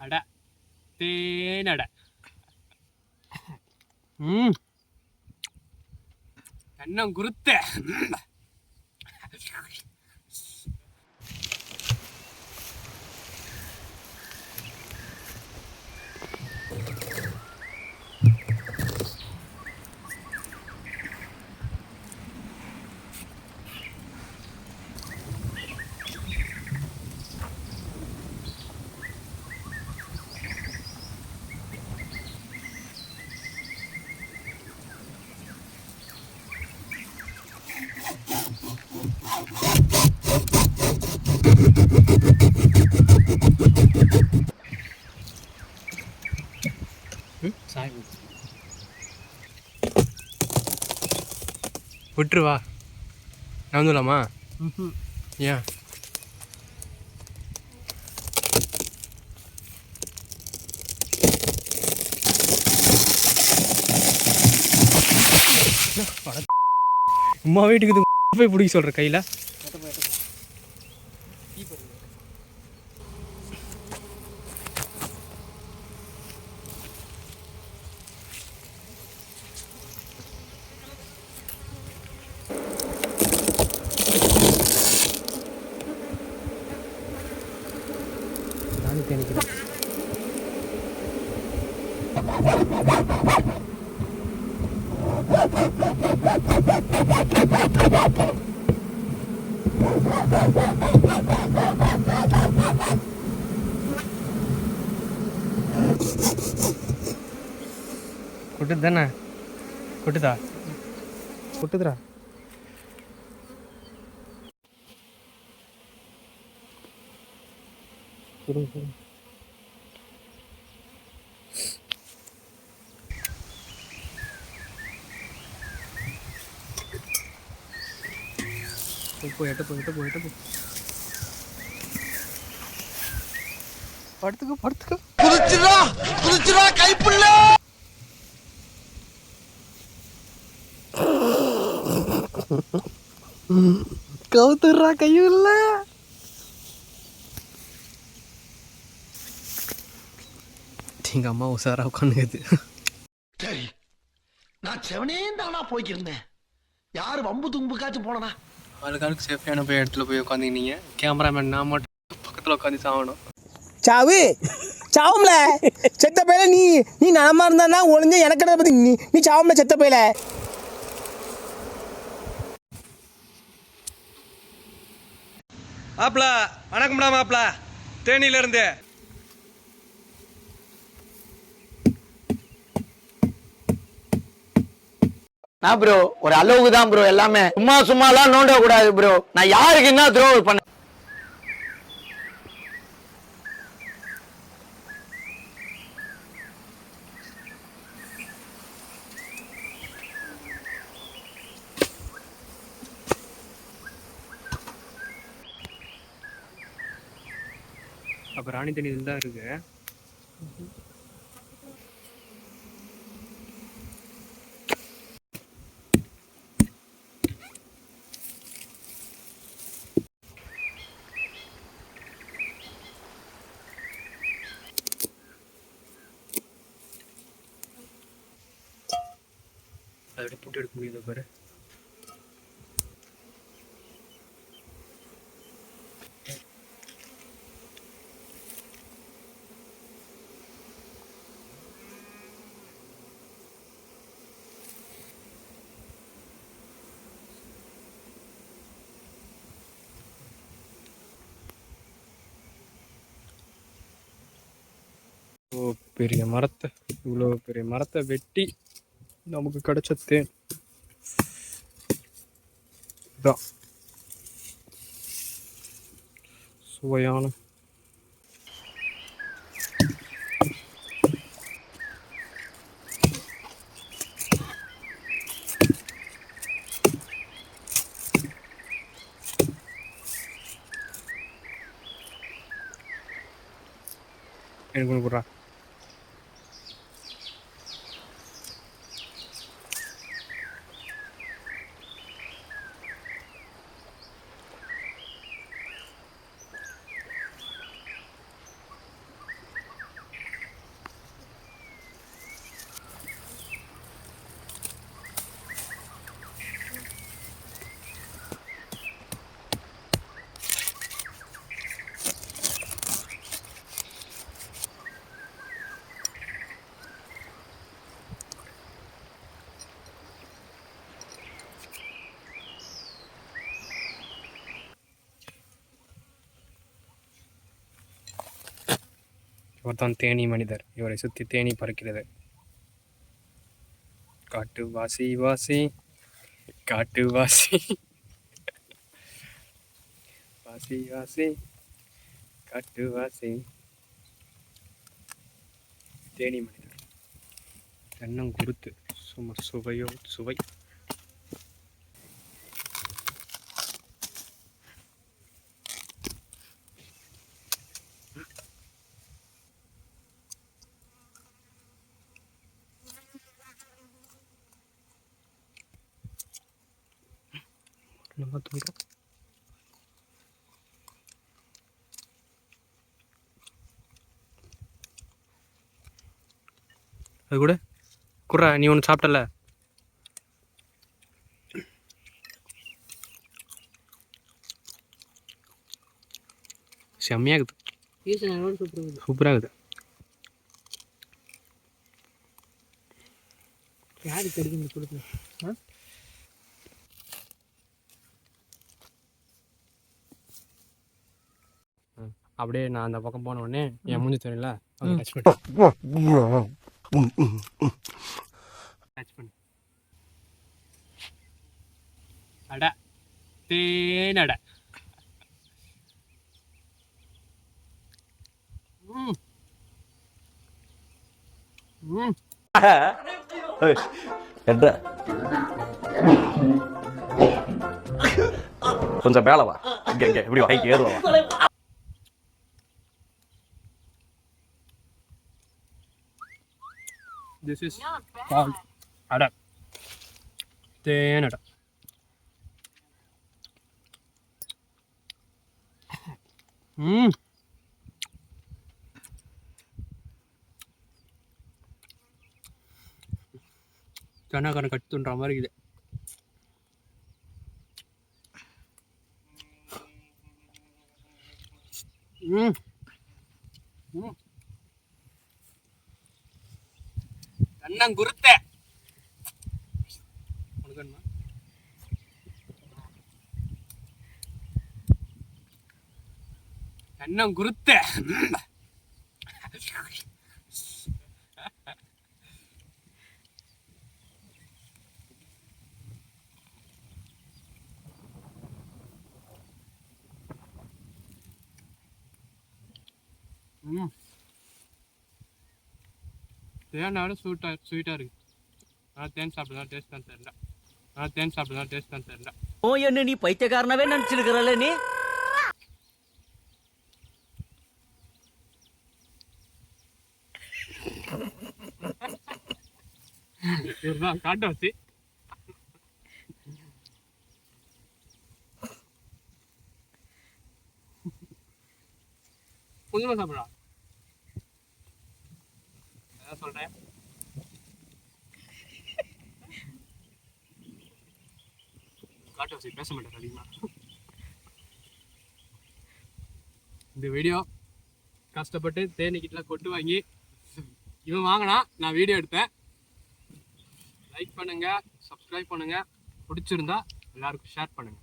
அடை தேனடை ம் கண்ணம் விட்டுருவா. நவந்துலாமா ஏன் அம்மா வீட்டுக்கு போய் பிடிக்க சொல்கிற கையில்? நினைக்கிறேன் ಕೊಟ್ಟಿದ್ದಾನ ಕೊಟ್ಟಿದ್ದ ಕೊಟ್ಟಿದ್ರ ಕೊಡಿ ಕೊಡಿ எட்ட போ படுத்துக்கோ படுத்துக்கோ. குதிச்சுடா குதிச்சுடா கைப்புள்ள! கவுத்துறா கையும் இல்ல எங்க அம்மா உசாரா உட்காந்துக்குது. சரி நான் செவனே தானா போய்க்கிருந்தேன். யாரு வம்பு தும்புக்காச்சும் போனனா? ஆளுக்காளுக்கு சேஃப்டியான போய் இடத்துல போய் உட்காந்துக்கினீங்க கேமராமேன் நான் மட்டும் பக்கத்தில் உட்காந்து சாகணும் சாவு சாவும்ல. செத்த பையல நீ நீ நலமா இருந்தானா ஒளிஞ்ச எனக்கு பத்தி? நீ நீ சாவும்ல செத்த பையல. மாப்ள வணக்கம்டா மாப்ள. தேனியில நான் ப்ரோ ஒரு அளவுக்கு தான் ப்ரோ எல்லாமே. சும்மா சும்மாலாம் நோண்ட கூடாது ப்ரோ நான் யாருக்கு என்ன துரோகம் பண்ண அப்ப ராணி தண்ணி தான் இருக்கு. அதோட புட்டு எடுக்க முடியுது பாரு? ஓ பெரிய மரத்தை இவ்வளோ பெரிய மரத்தை வெட்டி நமக்கு கிடைச்ச தேன் இதான். சுவையான. எனக்கு ஒன்று போடுறா. இவர்தான் தேனி மனிதர். இவரை சுற்றி தேனி பறக்கிறது. காட்டு வாசி வாசி. காட்டு வாசி. வாசி வாசி. காட்டு வாசி. தேனி மனிதர். தென்னம் குருத்து. சும சுவையோ சுவை. நம்ம தூரம் அது கூட குர்ரா நீ ஒன்று சாப்பிட்டல செம்மையாக இருக்குது சூப்பராக இருக்குது யாரு கெடுக்கு கொடுத்து அப்படியே நான் அந்த பக்கம் போன உடனே என் மூஞ்சி தெரியல டச் பண்ணு. டச் பண்ணு. அட தேனட. கொஞ்சம் மேல வா. இங்க இங்க இப்படி வா இங்க ஏறுவா. This is called அடை தேனடை ம் சனாக்காரன் கட்டி துண்டுற மாதிரி இருக்குது ம் ம் அண்ணன் குருத்த. உனக்கு ம் தேனாட ஸ்வீட்டாக ஸ்வீட்டாக இருக்கு. ஆனால் தேன் சாப்பிட்றதா டேஸ்ட் தான் தெரியல. ஆனால் தேன் சாப்பிட்றதா டேஸ்ட் தான் தெரியல. ஓ என்ன நீ பைத்தியக்காரனவே நினைச்சிருக்கிறல்ல நீ? இதுதான் காட்ட வச்சு கொஞ்சமா சாப்பிடா அதான் சொல்கிறேன் காட்ட பேச மாட்டேன் அதிகமாக இந்த வீடியோ கஷ்டப்பட்டு தேனிக்கிட்டலாம் கொட்டு வாங்கி இவன் வாங்கினா நான் வீடியோ எடுத்தேன் லைக் பண்ணுங்க சப்ஸ்கிரைப் பண்ணுங்க. பிடிச்சிருந்தா எல்லாருக்கும் ஷேர் பண்ணுங்க.